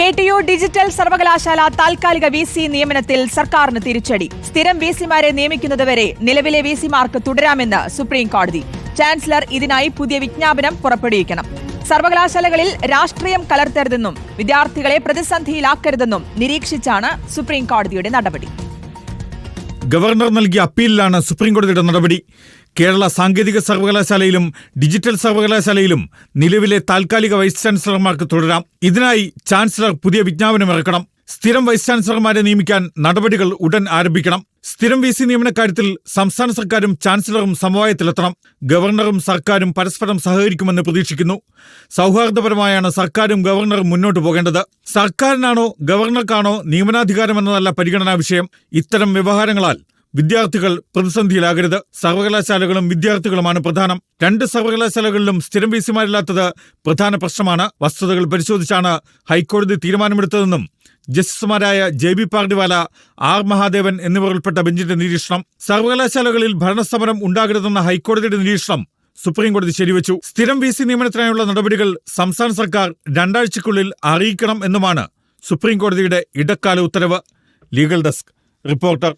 K T U digital സർവകലാശാല താൽക്കാലിക V C നിയമനത്തിൽ സർക്കാരിന് തിരിച്ചടി. സ്ഥിരം വി സിമാരെ നിയമിക്കുന്നതുവരെ നിലവിലെ വി സിമാർക്ക് തുടരാമെന്ന് സുപ്രീം കോടതി ചാൻസലർ ഇതിനായി പുതിയ വിജ്ഞാപനം പുറപ്പെടുവിക്കണം. സർവകലാശാലകളിൽ രാഷ്ട്രീയം കലർത്തരുതെന്നും വിദ്യാർത്ഥികളെ പ്രതിസന്ധിയിലാക്കരുതെന്നും നിരീക്ഷിച്ചാണ് സുപ്രീം കോടതിയുടെ നടപടി. ഗവർണർ നൽകിയ അപ്പീലിലാണ് സുപ്രീംകോടതിയുടെ നടപടി. കേരള സാങ്കേതിക സർവകലാശാലയിലും ഡിജിറ്റൽ സർവകലാശാലയിലും നിലവിലെ താൽക്കാലിക വൈസ് ചാൻസലർമാർക്ക് തുടരാം. ഇതിനായി ചാൻസലർ പുതിയ വിജ്ഞാപനം ഇറക്കണം. സ്ഥിരം വൈസ് ചാൻസലർമാരെ നിയമിക്കാൻ നടപടികൾ ഉടൻ ആരംഭിക്കണം. സ്ഥിരം വി സി നിയമനക്കാര്യത്തിൽ സംസ്ഥാന സർക്കാരും ചാൻസലറും സമവായത്തിലെത്തണം. ഗവർണറും സർക്കാരും പരസ്പരം സഹകരിക്കുമെന്ന് പ്രതീക്ഷിക്കുന്നു. സൗഹാർദ്ദപരമായാണ് സർക്കാരും ഗവർണറും മുന്നോട്ടു പോകേണ്ടത്. സർക്കാരിനാണോ ഗവർണർക്കാണോ നിയമനാധികാരമെന്നതല്ല പരിഗണനാ വിഷയം. ഇത്തരം വ്യവഹാരങ്ങളാൽ വിദ്യാർത്ഥികൾ പ്രതിസന്ധിയിലാകരുത്. സർവകലാശാലകളും വിദ്യാർത്ഥികളുമാണ് പ്രധാനം. രണ്ട് സർവകലാശാലകളിലും സ്ഥിരം വീസിമാരില്ലാത്തത് പ്രധാന പ്രശ്നമാണ്. വസ്തുതകൾ പരിശോധിച്ചാണ് ഹൈക്കോടതി തീരുമാനമെടുത്തതെന്നും ജസ്റ്റിസുമാരായ J B Pardiwala R Mahadevan എന്നിവർ ഉൾപ്പെട്ട ബെഞ്ചിന്റെ നിരീക്ഷണം. സർവകലാശാലകളിൽ ഭരണസമരം ഉണ്ടാകരുതെന്ന ഹൈക്കോടതിയുടെ നിരീക്ഷണം സുപ്രീംകോടതി ശരിവച്ചു. സ്ഥിരം വി സി നിയമനത്തിനായുള്ള നടപടികൾ സംസ്ഥാന സർക്കാർ രണ്ടാഴ്ചയ്ക്കുള്ളിൽ അറിയിക്കണം എന്നുമാണ് സുപ്രീംകോടതിയുടെ ഇടക്കാല ഉത്തരവ്. Legal desk reporter